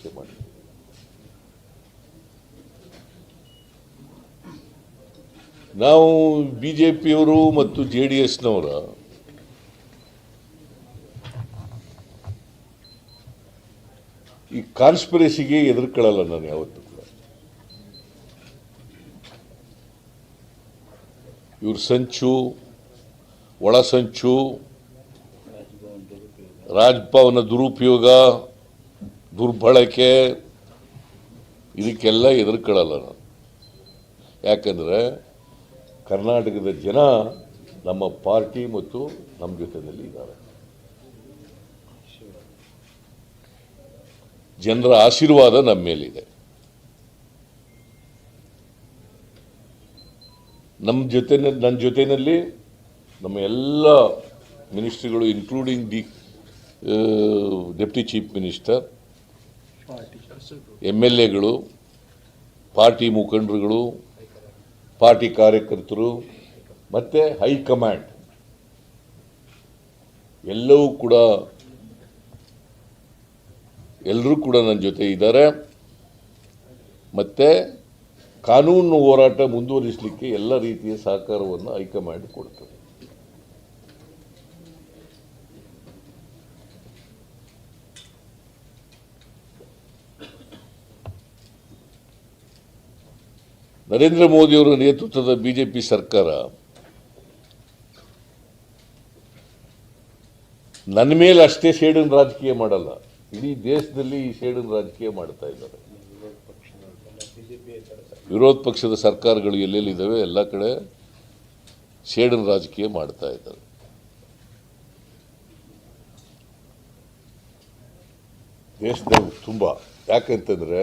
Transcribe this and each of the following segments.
ಚರ್ಚೆ ಮಾಡಿ ನಾವು ಬಿ ಜೆ ಪಿಯವರು ಮತ್ತು ಜೆ ಡಿ ಎಸ್ನವರ ಈ ಕಾನ್ಸ್ಪಿರಸಿಗೆ ಎದುರ್ಕೊಳ್ಳಲ್ಲ ನಾನು ಯಾವತ್ತೂ ಕೂಡ. ಇವ್ರ ಸಂಚು, ಒಳ ಸಂಚು ರಾಜ್ಭವನ ದುರುಪಯೋಗ ದುರ್ಬಳಕೆ ಇದಕ್ಕೆಲ್ಲ ಎದುರ್ಕೊಳ್ಳಲ್ಲ ನಾನು. ಯಾಕಂದರೆ ಕರ್ನಾಟಕದ ಜನ ನಮ್ಮ ಪಾರ್ಟಿ ಮತ್ತು ನಮ್ಮ ಜೊತೆಯಲ್ಲಿ ಇದ್ದಾರೆ. ಜನರ ಆಶೀರ್ವಾದ ನಮ್ಮ ಮೇಲಿದೆ. ನಮ್ಮ ಜೊತೆ ನನ್ನ ಜೊತೆಯಲ್ಲಿ ನಮ್ಮ ಎಲ್ಲ ಮಿನಿಸ್ಟ್ರಿಗಳು including the deputy chief minister M L ಎಗಳು, ಪಾರ್ಟಿ ಮುಖಂಡರುಗಳು, ಪಾರ್ಟಿ ಕಾರ್ಯಕರ್ತರು, ಮತ್ತು ಹೈಕಮಾಂಡ್ ಎಲ್ಲವೂ ಕೂಡ ಎಲ್ಲರೂ ಕೂಡ ನನ್ನ ಜೊತೆ ಇದ್ದಾರೆ. ಮತ್ತು ಕಾನೂನು ಹೋರಾಟ ಮುಂದುವರಿಸಲಿಕ್ಕೆ ಎಲ್ಲ ರೀತಿಯ ಸಹಕಾರವನ್ನು ಹೈಕಮಾಂಡ್ ಕೊಡ್ತದೆ. ನರೇಂದ್ರ ಮೋದಿಯವರ ನೇತೃತ್ವದ ಬಿಜೆಪಿ ಸರ್ಕಾರ ನನ್ನ ಮೇಲೆ ಅಷ್ಟೇ ಸೇಡಿನ ರಾಜಕೀಯ ಮಾಡಲ್ಲ. ಇಡೀ ದೇಶದಲ್ಲಿ ಈ ಸೇಡಿನ ರಾಜಕೀಯ ಮಾಡ್ತಾ ಇದ್ದಾರೆ. ವಿರೋಧ ಪಕ್ಷದ ಸರ್ಕಾರಗಳು ಎಲ್ಲೆಲ್ಲಿದ್ದಾವೆ? ಎಲ್ಲ ಕಡೆ ಸೇಡಿನ ರಾಜಕೀಯ ಮಾಡ್ತಾ ಇದ್ದಾರೆ. ದೇಶದ ತುಂಬ. ಯಾಕಂತಂದ್ರೆ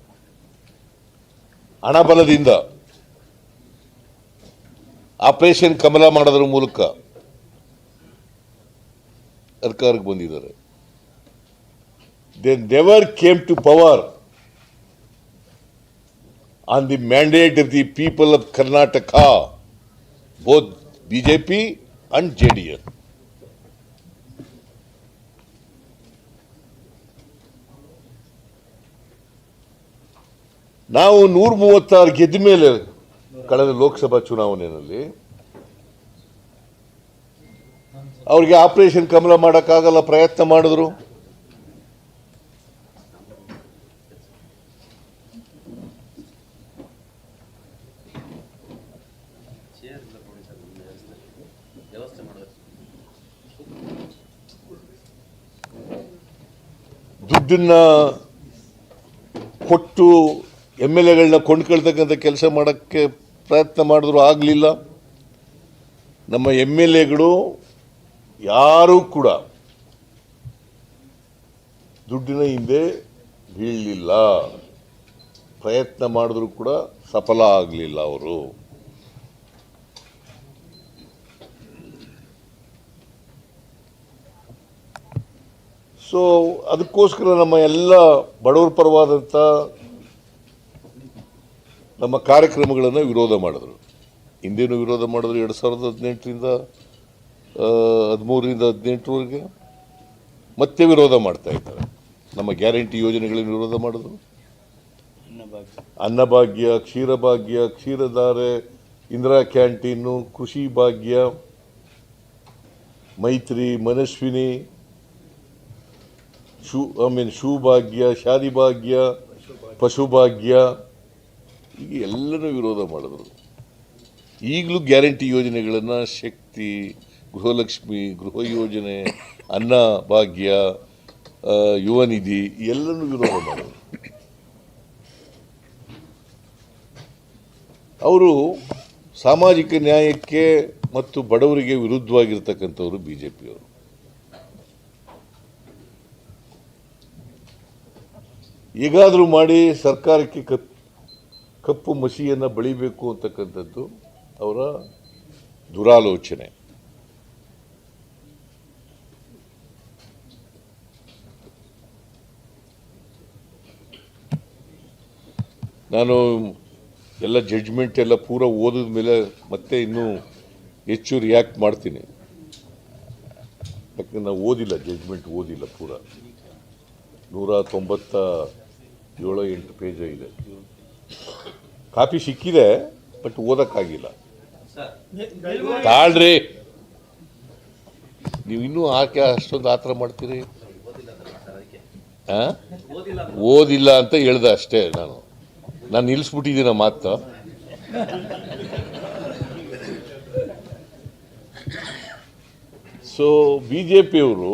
ಹಣಬಲದಿಂದ ಆಪರೇಷನ್ ಕಮಲ ಮಾಡೋದ್ರ ಮೂಲಕ ಅಧಿಕಾರಕ್ಕೆ ಬಂದಿದ್ದಾರೆ they never came to power on the mandate of the people of Karnataka both BJP and J D S ನಾವು ನೂರ ಮೂವತ್ತಾರು ಗೆದ್ದ ಮೇಲೆ ಕಳೆದ ಲೋಕಸಭಾ ಚುನಾವಣೆಯಲ್ಲಿ ಅವರಿಗೆ ಆಪರೇಷನ್ ಕಮಲ ಮಾಡೋಕ್ಕಾಗಲ್ಲ ಪ್ರಯತ್ನ ಮಾಡಿದ್ರು. ದುಡ್ಡನ್ನ ಕೊಟ್ಟು ಎಂ ಎಲ್ ಎಗಳನ್ನ ಕೊಂಡ್ಕೊಳ್ತಕ್ಕಂಥ ಕೆಲಸ ಮಾಡೋಕ್ಕೆ ಪ್ರಯತ್ನ ಮಾಡಿದ್ರು ಆಗಲಿಲ್ಲ. ನಮ್ಮ ಎಂ ಎಲ್ ಎಗಳು ಯಾರೂ ಕೂಡ ದುಡ್ಡಿನ ಹಿಂದೆ ಬೀಳಲಿಲ್ಲ. ಪ್ರಯತ್ನ ಮಾಡಿದ್ರು ಕೂಡ ಸಫಲ ಆಗಲಿಲ್ಲ ಅವರು. ಸೊ ಅದಕ್ಕೋಸ್ಕರ ನಮ್ಮ ಎಲ್ಲ ಬಡವರ ಪರವಾದಂಥ ನಮ್ಮ ಕಾರ್ಯಕ್ರಮಗಳನ್ನು ವಿರೋಧ ಮಾಡಿದ್ರು. ಹಿಂದೇನು ವಿರೋಧ ಮಾಡಿದ್ರು ಎರಡು ಸಾವಿರದ ಹದಿನೆಂಟರಿಂದ ಹದಿಮೂರರಿಂದ ಹದಿನೆಂಟರವರೆಗೆ. ಮತ್ತೆ ವಿರೋಧ ಮಾಡ್ತಾ ಇದ್ದಾರೆ. ನಮ್ಮ ಗ್ಯಾರಂಟಿ ಯೋಜನೆಗಳನ್ನು ವಿರೋಧ ಮಾಡಿದ್ರು. ಅನ್ನಭಾಗ್ಯ, ಕ್ಷೀರಭಾಗ್ಯ, ಕ್ಷೀರಧಾರೆ, Indira canteen, Krishi Bhagya, Maitri, Manasvini, shoe, I mean ಶೂಭಾಗ್ಯ ಶಾದಿ ಭಾಗ್ಯ, ಪಶು ಈಗ ಎಲ್ಲನೂ ವಿರೋಧ ಮಾಡಿದ್ರು. ಈಗಲೂ ಗ್ಯಾರಂಟಿ ಯೋಜನೆಗಳನ್ನು ಶಕ್ತಿ, ಗೃಹಲಕ್ಷ್ಮಿ, ಗೃಹ ಯೋಜನೆ, ಅನ್ನ, ಭಾಗ್ಯ ಯುವ ನಿಧಿ ಎಲ್ಲನೂ ವಿರೋಧ ಮಾಡಿದ್ರು. ಅವರು ಸಾಮಾಜಿಕ ನ್ಯಾಯಕ್ಕೆ ಮತ್ತು ಬಡವರಿಗೆ ವಿರುದ್ಧವಾಗಿರ್ತಕ್ಕಂಥವ್ರು ಬಿ ಜೆ ಪಿಯವರು ಈಗಾದರೂ ಮಾಡಿ ಸರ್ಕಾರಕ್ಕೆ ಕಪ್ ಕಪ್ಪು ಮಸಿಯನ್ನು ಬಳಿಬೇಕು ಅಂತಕ್ಕಂಥದ್ದು ಅವರ ದುರಾಲೋಚನೆ. ನಾನು ಎಲ್ಲ ಜಡ್ಜ್ಮೆಂಟ್ ಎಲ್ಲ ಪೂರ ಓದಿದ ಮೇಲೆ ಮತ್ತೆ ಇನ್ನೂ ಹೆಚ್ಚು ರಿಯಾಕ್ಟ್ ಮಾಡ್ತೀನಿ. ಯಾಕಂದ್ರೆ ನಾವು ಓದಿಲ್ಲ ಜಡ್ಜ್ಮೆಂಟ್ ಓದಿಲ್ಲ ಪೂರ. ನೂರ ತೊಂಬತ್ತ ಏಳು ಎಂಟು ಪೇಜ ಇದೆ. ಕಾಪಿ ಸಿಕ್ಕಿದೆ ಬಟ್ ಓದಕ್ಕಾಗಿಲ್ಲ. ಸರ್ ತಾಳ್ರಿ. ನೀವು ಇನ್ನೂ ಆಕೆ ಅಷ್ಟೊಂದು ಆತರ ಮಾಡ್ತೀರಿ? ಓದಿಲ್ಲ ಅಂದ್ರಲ್ಲ ಸರ್ ಅದಕ್ಕೆ ಆ? ಓದಿಲ್ಲ ಅಂದ್ರೆ ಓದಿಲ್ಲ ಅಂತ ಹೇಳ್ದೆ ಅಷ್ಟೇ ನಾನು. ನಾನು ನಿಲ್ಲಿಸ್ಬಿಟ್ಟಿದ್ದೀನ ಮಾತು ಸೊ ಬಿ ಜೆ ಪಿಯವರು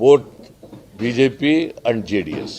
Both B J P and J D S